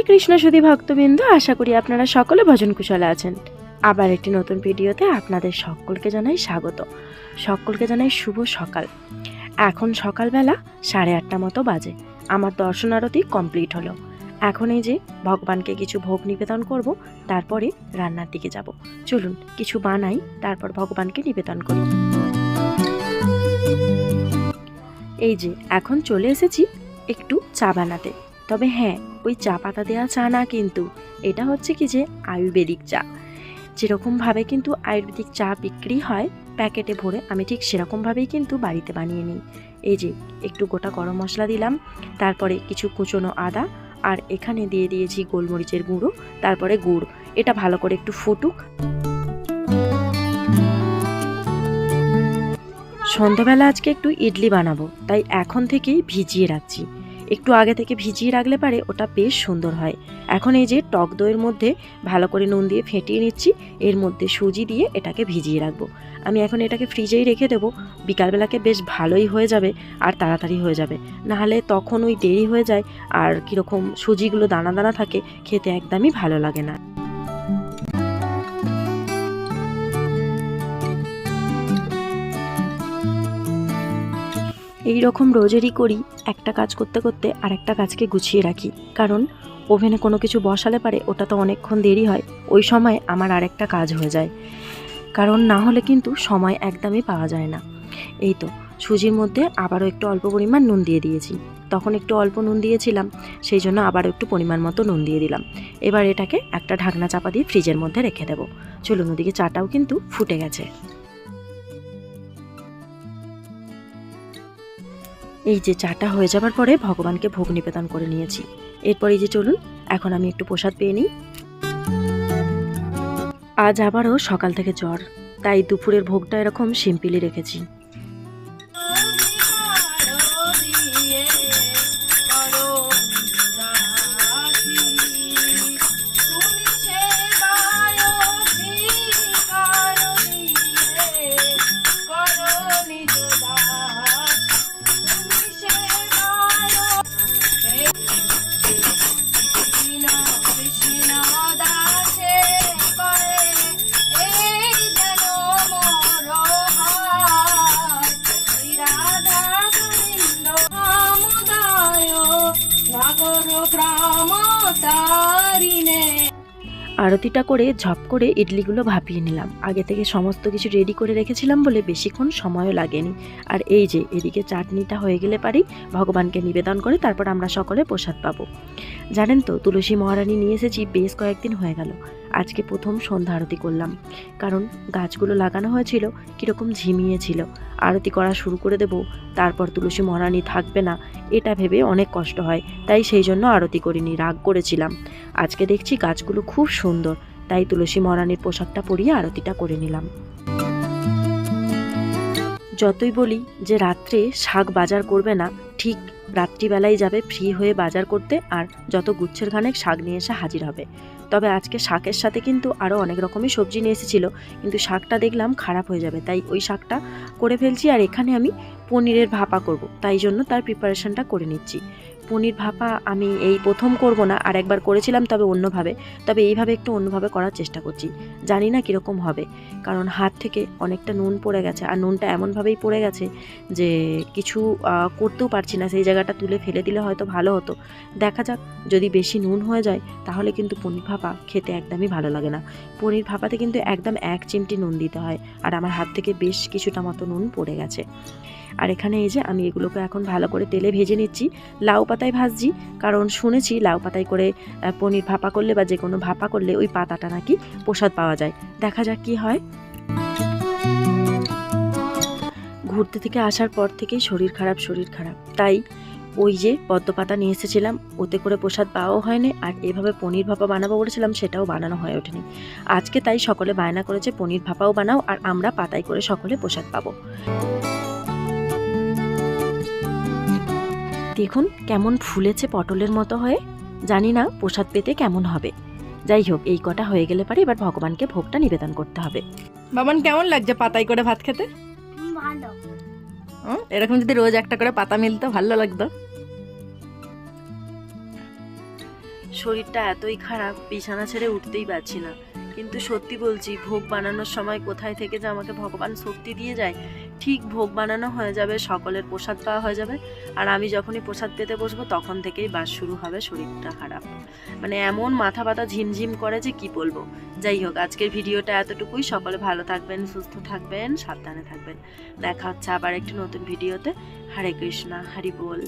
হরে কৃষ্ণ সুধী ভক্তবৃন্দ, আশা করি আপনারা সকলে ভজন কুশলে আছেন। আবার একটি নতুন ভিডিওতে আপনাদের সকলকে জানাই স্বাগত। সকলকে জানাই শুভ সকাল। এখন সকালবেলা সাড়ে আটটা মতো বাজে। আমার দর্শন আরতি কমপ্লিট হলো। এখন এই যে ভগবানকে কিছু ভোগ নিবেদন করব, তারপরে রান্নার দিকে যাব। চলুন, কিছু বানাই, তারপর ভগবানকে নিবেদন করি। এই যে, এখন চলে এসেছি একটু চা বানাতে। তবে হ্যাঁ ওই চা পাতা দেওয়া চা না কিন্তু, এটা হচ্ছে কি যে আয়ুর্বেদিক চা। যেরকমভাবে কিন্তু আয়ুর্বেদিক চা বিক্রি হয়, প্যাকেটে ভরে আমি ঠিক সেরকমভাবেই কিন্তু বাড়িতে বানিয়ে নিই। এই যে, একটু গোটা গরম মশলা দিলাম, তারপরে কিছু কুচনো আদা, আর এখানে দিয়ে দিয়েছি গোলমরিচের গুঁড়ো, তারপরে গুড়, এটা ভালো করে একটু ফুটুক। সন্ধ্যাবেলা আজকে একটু ইডলি বানাবো, তাই এখন থেকেই ভিজিয়ে রাখছি। একটু আগে থেকে ভিজিয়ে রাখলে পারে ওটা বেশ সুন্দর হয়। এখন এই যে টক দইয়ের মধ্যে ভালো করে নুন দিয়ে ফেটিয়ে নিচ্ছি, এর মধ্যে সুজি দিয়ে এটাকে ভিজিয়ে রাখব। আমি এখন এটাকে ফ্রিজেই রেখে দেবো, বিকালবেলাকে বেশ ভালোই হয়ে যাবে আর তাড়াতাড়ি হয়ে যাবে। নাহলে তখন ওই দেরি হয়ে যায় আর কীরকম সুজিগুলো দানা দানা থাকে, খেতে একদমই ভালো লাগে না। এই রকম রোজেরই করি, একটা কাজ করতে করতে আর একটা কাজকে গুছিয়ে রাখি। কারণ, ওভেনে কোনো কিছু বসালে পারে, ওটা তো অনেকক্ষণ দেরি হয়, ওই সময় আমার আর একটা কাজ হয়ে যায়। কারণ, না হলে কিন্তু সময় একদমই পাওয়া যায় না। এই তো, সুজির মধ্যে আবারও একটু অল্প পরিমাণ নুন দিয়ে দিয়েছি। তখন একটু অল্প নুন দিয়েছিলাম, সেই জন্য আবারও একটু পরিমাণ মতো নুন দিয়ে দিলাম। এবার এটাকে একটা ঢাকনা চাপা দিয়ে ফ্রিজের মধ্যে রেখে দেবো। চলুন, ওদিকে চাটাও কিন্তু ফুটে গেছে। এই যে চাটা হয়ে যাবার পরে ভগবানকে ভোগ নিবেদন করে নিয়েছি। এরপরে যে চলুন, এখন আমি একটু প্রসাদ পেয়ে নিই। আজ আবারও সকাল থেকে জ্বর, তাই দুপুরের ভোগটা এরকম সিম্পিলি রেখেছি। আরতিটা করে, ঝপ করে ইডলিগুলো ভাপিয়ে নিলাম। আগে থেকে সমস্ত কিছু রেডি করে রেখেছিলাম বলে বেশিক্ষণ সময়ও লাগেনি। আর এই যে, এদিকে চাটনিটা হয়ে গেলে পারি, ভগবানকে নিবেদন করে তারপর আমরা সকলে প্রসাদ পাবো। জানেন তো, তুলসী মহারানী নিয়ে এসেছি, বেশ কয়েকদিন হয়ে গেল। আজকে প্রথম সন্ধ্যা আরতি করলাম। কারণ গাছগুলো লাগানো হয়েছিল, কীরকম ঝিমিয়েছিল আরতি করা শুরু করে দেব, তারপর তুলসী মহারানী থাকবে না, এটা ভেবে অনেক কষ্ট হয়। তাই সেই জন্য আরতি করিনি, রাগ করেছিলাম। আজকে দেখছি গাছগুলো খুব সুন্দর, তাই তুলসী মহারানীর পোশাকটা পরিয়ে আরতিটা করে নিলাম। যতই বলি যে রাত্রে শাক বাজার করবে না, ঠিক রাত্রিবেলায় যাবে ফ্রি হয়ে বাজার করতে আর যত গুচ্ছের খানেক শাক নিয়ে এসে হাজির হবে। তবে আজকে শাকের সাথে কিন্তু আরও অনেক রকমই সবজি নিয়ে এসেছিল, কিন্তু শাকটা দেখলাম খারাপ হয়ে যাবে, তাই ওই শাকটা করে ফেলছি আর এখানে আমি পনিরের ভাপা করব, তাই জন্য তার প্রিপারেশানটা করে নিচ্ছি। পনির ভাপা আমি এই প্রথম করব না, আর একবার করেছিলাম তবে অন্যভাবে। তবে এইভাবে একটু অন্যভাবে করার চেষ্টা করছি। জানি না কীরকম হবে, কারণ হাত থেকে অনেকটা নুন পড়ে গেছে, আর নুনটা এমনভাবেই পড়ে গেছে যে কিছু করতেও পারছি না। সেই জায়গাটা তুলে ফেলে দিলে হয়তো ভালো হতো। দেখা যাক, যদি বেশি নুন হয়ে যায়, তাহলে কিন্তু পনির ভাপা খেতে একদমই ভালো লাগে না। পনির ভাপাতে কিন্তু একদম এক চিমটি নুন দিতে হয়, আর আমার হাত থেকে বেশ কিছুটা মতো নুন পড়ে গেছে। আর এখানে এই যে আমি এগুলোকে এখন ভালো করে তেলে ভেজে নিচ্ছি। লাউ পাতায় ভাজছি, কারণ শুনেছি লাউ পাতায় করে পনির ভাপা করলে বা যে কোনো ভাপা করলে ওই পাতাটা নাকি প্রসাদ পাওয়া যায়। দেখা যাক কি হয়। ঘুরতে থেকে আসার পর থেকেই শরীর খারাপ শরীর খারাপ। তাই ওই যে পদ্ম পাতা নিয়ে এসেছিলাম, ওতে করে প্রসাদ পাওয়াও হয়নি, আর এভাবে পনির ভাপা বানাবো বলেছিলাম, সেটাও বানানো হয়ে ওঠেনি। আজকে তাই সকলে বায়না করেছে, পনির ভাপাও বানাও, আর আমরা পাতায় করে সকলে প্রসাদ পাবো। দেখুন কেমন ফুলেছে পটলের মতো হয়ে। জানি না প্রসাদ পেতে কেমন হবে। যাই হোক এই কটা হয়ে গেলে পারে এবার ভগবানকে ভোগটা নিবেদন করতে হবে। বাবান কেমন লাগছে পাতায় করে ভাত খেতে? ভালো। এরকম যদি রোজ একটা করে পাতা মিলতো ভালো লাগতো। শরীরটা এতই খারাপ বিছানা ছেড়ে উঠতেই পারছি না। কিন্তু সত্যি বলছি ভোগ বানানোর সময় কোথায় থেকে যে আমাকে ভগবান শক্তি দিয়ে যায় ঠিক ভোগ বানানো হয়ে যাবে, সকলের প্রসাদ পাওয়া হয়ে যাবে। আর আমি যখনই প্রসাদ পেতে বসবো, তখন থেকেই বাস শুরু হবে শরীরটা খারাপ। মানে এমন মাথা ব্যথা ঝিমঝিম করে যে কি বলব। যাই হোক, আজকের ভিডিওটা এতটুকুই। সকলে ভালো থাকবেন, সুস্থ থাকবেন, সাবধানে থাকবেন। দেখা হচ্ছে আবার একটি নতুন ভিডিওতে। হরে কৃষ্ণা, হরি বল।